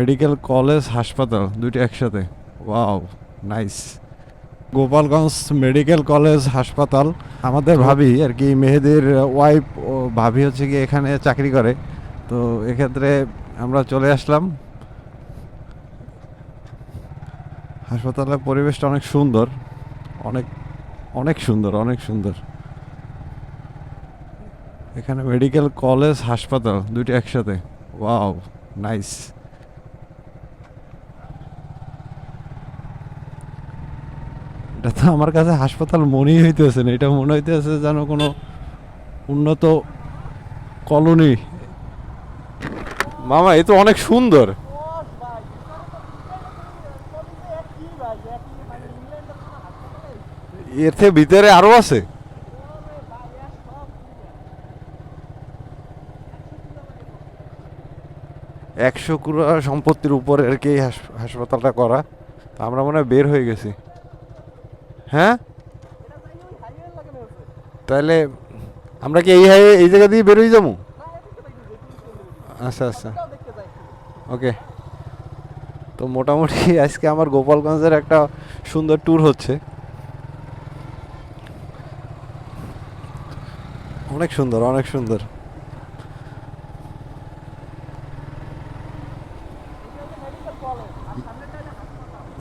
Medical college হাসপাতাল দুইটা একসাথে। Wow nice. Gopalganj medical college হাসপাতাল। আমাদের ভাবি আর কি মেহেদির ওয়াইফ ও ভাবি হচ্ছে কি এখানে চাকরি করে। তো এক্ষেত্রে আমরা চলে আসলাম। হাসপাতালের পরিবেশটা অনেক সুন্দর। অনেক অনেক সুন্দর অনেক সুন্দর। এখানে মেডিকেল কলেজ হাসপাতাল দুইটা একসাথে। Wow nice. এটা তো আমার কাছে হাসপাতাল মনেই হইতেছে না। এটা মনে হইতেছে যেন কোনো উন্নত কলোনি। মামা, এ তো অনেক সুন্দর। এর থেকে ভিতরে আরও আছে। একশো কুড়া সম্পত্তির উপরে আর কি হাস- হাসপাতালটা করা। আমরা মনে হয় বের হয়ে গেছি। হ্যাঁ? তাহলে আমরা কি এই হাই- এই জায়গা দিয়ে বেরোই যাব? আচ্ছা আচ্ছা। ওকে। তো মোটামুটি আজকে আমার গোপালগঞ্জের একটা সুন্দর ট্যুর হচ্ছে। অনেক সুন্দর অনেক সুন্দর।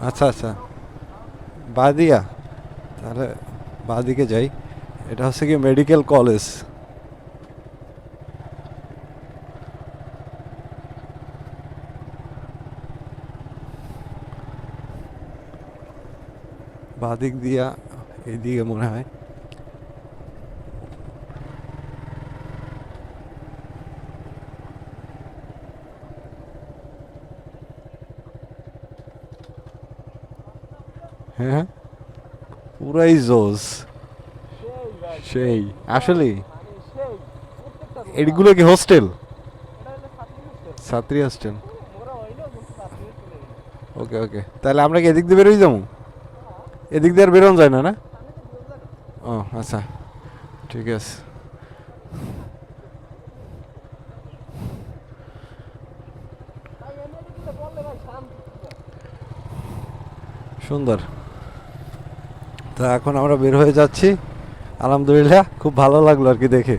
আচ্ছা আচ্ছা। বাদিয়া তাহলে বাদিকে যাই। এটা হচ্ছে কি মেডিকেল কলেজ বাদিক দিয়া এইদিকে মনে হয় হ্যাঁ। পুরাই জোস। সেই, আসলে? এগুলো কি হোস্টেল ছাত্রী হোস্টেল ওকে ওকে। তাহলে আমরা কি এদিক দিয়ে বেরোই যাব? এদিক দিয়ে আর বেরোনো যায় না না? ও আচ্ছা। ঠিক আছে। সুন্দর। তা এখন আমরা বের হয়ে যাচ্ছি। আলহামদুলিল্লাহ খুব ভালো লাগল আর কি দেখে।